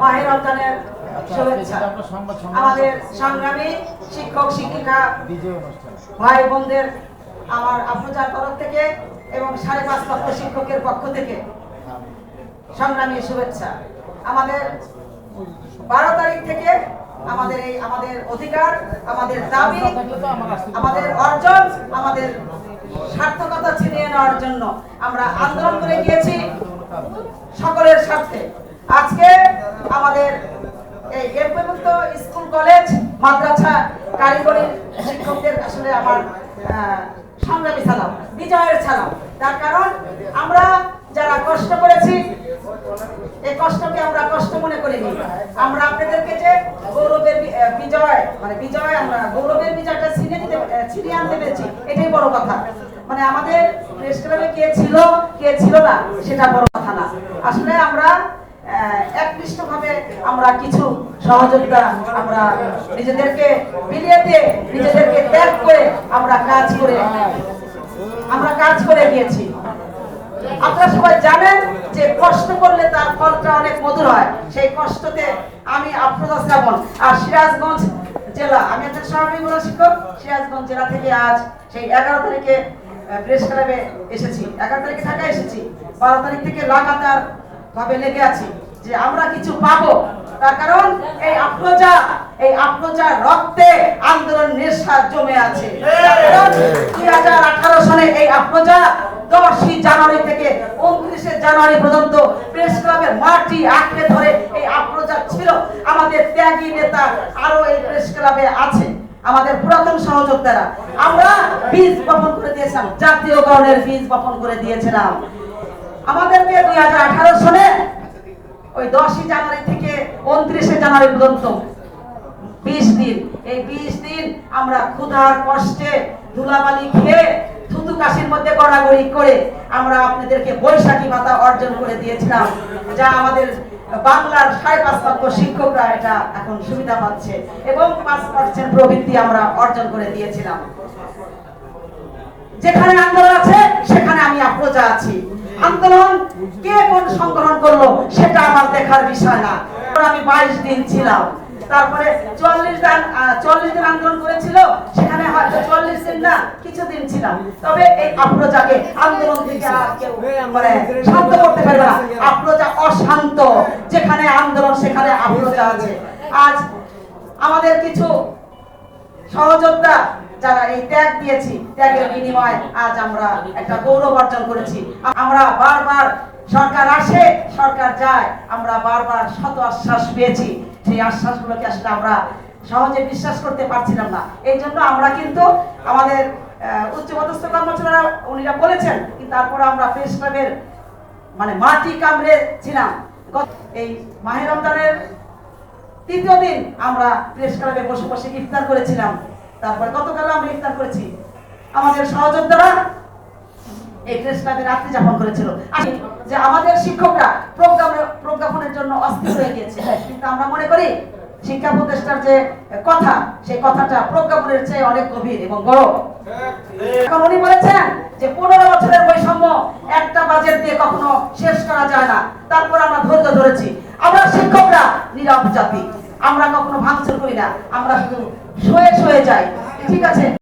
মাহের রমজানের শুভেচ্ছা। সংবাদ সম্মেলন আমাদের সংগ্রামী শিক্ষক শিক্ষিকা ভাই বোনদের আমার আফরোজার তরফ থেকে এবং সাড়ে পাঁচ লক্ষ শিক্ষকের পক্ষ থেকে সংগ্রামী শুভেচ্ছা। আমাদের বারো তারিখ থেকে আমাদের এই আমাদের অধিকার আমাদের দাবি আমাদের অর্জন আমাদের সার্থকতা ছিনিয়ে নেওয়ার জন্য আমরা আন্দোলন করে গিয়েছি সকলের স্বার্থে। আজকে আমাদের এই এমপিভুক্ত স্কুল কলেজ মাদ্রাসা কারিগরি শিক্ষকদের আসলে আমার সংগ্রামী সালাম বিজয়ের সালাম। তার কারণ আমরা যারা কষ্ট করেছি এই কষ্টকে আমরা কষ্ট মনে করিনি। আমরা আপনাদেরকে যে গৌরবের বিজয় মানে বিজয় আমরা গৌরবের বিজয়টা দিতে আহ, ছিনিয়ে আনতে পেরেছি এটাই বড় কথা। মানে আমাদের প্রেস ক্লাবে কে ছিল কে ছিল না সেটা বড় কথা না। আসলে আমরা কিছু সহযোগিতা আমরা নিজেদেরকে বিলিয়ে দিয়ে নিজেদেরকে ত্যাগ করে আমরা কাজ করে আমরা কাজ করে গিয়েছি। আপনারা সবাই জানেন যে কষ্ট করলে তার ফলটা অনেক মধুর হয়। সেই কষ্টতে আমি আফরোজা শ্রাবণ। আর সিরাজগঞ্জ জেলা, আমি একজন সহকারী মূল শিক্ষক, সিরাজগঞ্জ জেলা থেকে আজ সেই এগারো তারিখে প্রেস ক্লাবে এসেছি। এগারো তারিখে ঢাকা এসেছি। বারো তারিখ থেকে লাগাতার ভাবে লেগে আছি যে আমরা কিছু পাবো। তার কারণ এই আফরোজা এই আফরোজা রক্তে আন্দোলন নেশা জমে আছে। দুই হাজার আঠারো সালে এই আফরোজা দশই জানুয়ারি থেকে উনত্রিশে জানুয়ারি পর্যন্ত প্রেস ক্লাবের মাটি আঁকড়ে ধরে এই আফরোজা ছিল। আমাদের ত্যাগী নেতা আরও এই প্রেস ক্লাবে আছে। আমাদের পুরাতন সহযোদ্ধারা। আমরা বীজ বপন করে দিয়েছিলাম। জাতীয়করণের বীজ বপন করে দিয়েছিলাম। আমাদেরকে দুই হাজার আঠারো সালে ওই দশই জানুয়ারি থেকে উনত্রিশে জানুয়ারি পর্যন্ত। বিশ দিন। এই বিশ দিন আমরা ক্ষুধার কষ্টে ধুলাবালি খেয়ে থুতু কাশির মধ্যে গড়াগড়ি করে আমরা আপনাদেরকে বৈশাখী ভাতা অর্জন করে দিয়েছিলাম, যা আমাদের বাংলার সাড়ে পাঁচ লক্ষ শিক্ষকরা এটা এখন সুবিধা পাচ্ছে এবং পাঁচ পার্সেন্ট প্রবৃত্তি আমরা অর্জন করে দিয়েছিলাম। যেখানে আন্দোলন আছে, সেখানে আমি কোন করল, সেটা আমার দেখার বিষয় না। আমি বাইশ দিন ছিলাম। তারপরে চল্লিশ দিন চল্লিশ দিন আন্দোলন করেছিল, সেখানে হয়তো চল্লিশ দিন না, কিছুদিন ছিলাম। তবে এই আফরোজাকে আন্দোলন থেকে মানে শান্ত করতে পারবে না। আফরোজা অশান্ত, যেখানে আন্দোলন, সেখানে আফরোজা আছে। আজ আমাদের কিছু সহযোদ্ধা, যারা এই ত্যাগ দিয়েছি, ত্যাগের বিনিময়ে আজ আমরা একটা গৌরব অর্জন করেছি। আমরা বারবার সরকার আসে, সরকার যায়। আমরা বারবার শত আশ্বাস পেয়েছি। সেই আশ্বাসগুলোকে আসলে আমরা সহজে বিশ্বাস করতে পারছিলাম না। এই জন্য আমরা কিন্তু আমাদের উচ্চপদস্থ কর্মচারীরা উনিরা বলেছেন, কিন্তু তারপরে আমরা প্রেস ক্লাবের মানে মাটি কামড়ে ছিলাম। এই মাহের রমজানের তৃতীয় দিন আমরা প্রেস ক্লাবে বসে বসে ইফতার করেছিলাম। তারপর গতকাল আমরা ইফতার করেছি। আমাদের সহযোদ্ধারা এই রাত্রি যাপন করেছিল। যে আমাদের শিক্ষকরা প্রজ্ঞাপনে প্রজ্ঞাপনের জন্য অস্থির হয়ে গিয়েছে। কিন্তু আমরা মনে করি শিক্ষা প্রতিষ্ঠার যে কথা, সেই কথাটা প্রজ্ঞাপনের চেয়ে অনেক গভীর এবং বড় এখন উনি বলেছেন যে পনেরো বছরের বৈষম্য একটা বাজেট দিয়ে কখনো শেষ করা যায় না। তারপর আমরা ধৈর্য ধরেছি। আমরা শিক্ষকরা নীরব জাতি। আমরা কখনো ভাঙচুর করি না। আমরা শুধু শুয়ে শুয়ে যাই। ঠিক আছে?